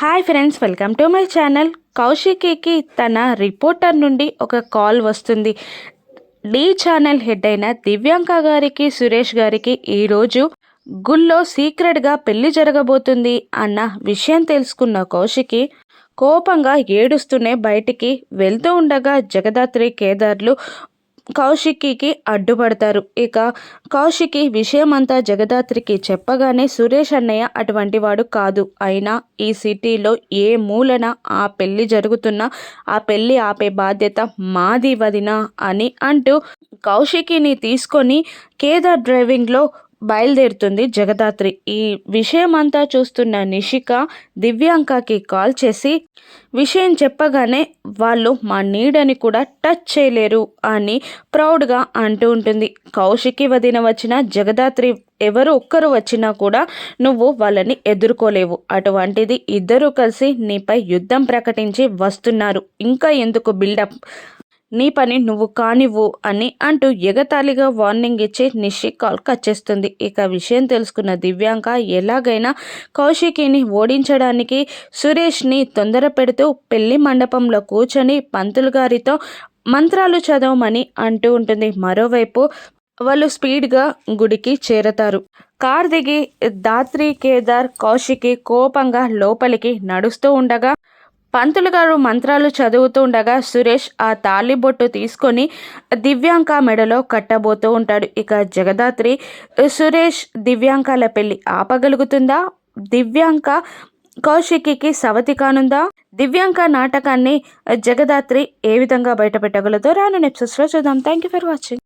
Hi friends welcome to my channel. కౌశికీకి తన reporter నుండి ఒక కాల్ వస్తుంది. డి ఛానల్ హెడ్ అయిన దివ్యాంక గారికి సురేష్ గారికి ఈరోజు గుళ్ళో సీక్రెట్గా పెళ్ళి జరగబోతుంది అన్న విషయం తెలుసుకున్న కౌశికి కోపంగా ఏడుస్తూనే బయటికి వెళ్తూ ఉండగా జగదాత్రి కేదార్లు కౌశికికి అడ్డుపడతారు. ఇక కౌశికి విషయమంతా జగదాత్రికి చెప్పగానే సురేష్ అన్నయ్య అటువంటి వాడు కాదు. అయినా ఈ సిటీలో ఏ మూలన ఆ పెళ్ళి జరుగుతున్నా ఆ పెళ్ళి ఆపే బాధ్యత మాది వదినా అని అంటూ కౌశికిని తీసుకొని కేదార్ డ్రైవింగ్లో బయలుదేరుతుంది జగదాత్రి. ఈ విషయం అంతా చూస్తున్న నిషిక దివ్యాంకకి కాల్ చేసి విషయం చెప్పగానే వాళ్ళు మా నీడని కూడా టచ్ చేయలేరు అని ప్రౌడ్గా అంటూ ఉంటుంది. కౌశికి వదిన వచ్చిన జగదాత్రి ఎవరు ఒక్కరు వచ్చినా కూడా నువ్వు వాళ్ళని ఎదుర్కోలేవు. అటువంటిది ఇద్దరూ కలిసి నీపై యుద్ధం ప్రకటించి వస్తున్నారు. ఇంకా ఎందుకు బిల్డప్ నీ పని నువ్వు కానివ్వు అని అంటూ ఎగతాళిగా వార్నింగ్ ఇచ్చి నిషి కాల్ కట్ చేస్తుంది. ఇక విషయం తెలుసుకున్న దివ్యాంక ఎలాగైనా కౌశికిని ఓడించడానికి సురేష్ని తొందర పెడుతూ పెళ్ళి మండపంలో కూర్చొని పంతులు గారితో మంత్రాలు చదవమని అంటూ ఉంటుంది. మరోవైపు వాళ్ళు స్పీడ్గా గుడికి చేరతారు. కార్ దిగి దాత్రి కేదార్ కౌశికి కోపంగా లోపలికి నడుస్తూ ఉండగా పంతులు గారు మంత్రాలు చదువుతూ ఉండగా సురేష్ ఆ తాళిబొట్టు తీసుకొని దివ్యాంక మెడలో కట్టబోతూ ఉంటాడు. ఇక జగదాత్రి సురేష్ దివ్యాంకాల పెళ్ళి ఆపగలుగుతుందా? దివ్యాంక కౌశికి సవతి కానుందా? దివ్యాంక నాటకాన్ని జగదాత్రి ఏ విధంగా బయటపెట్టగలదో రాను నెప్సెస్లో చూద్దాం. Thank you for watching.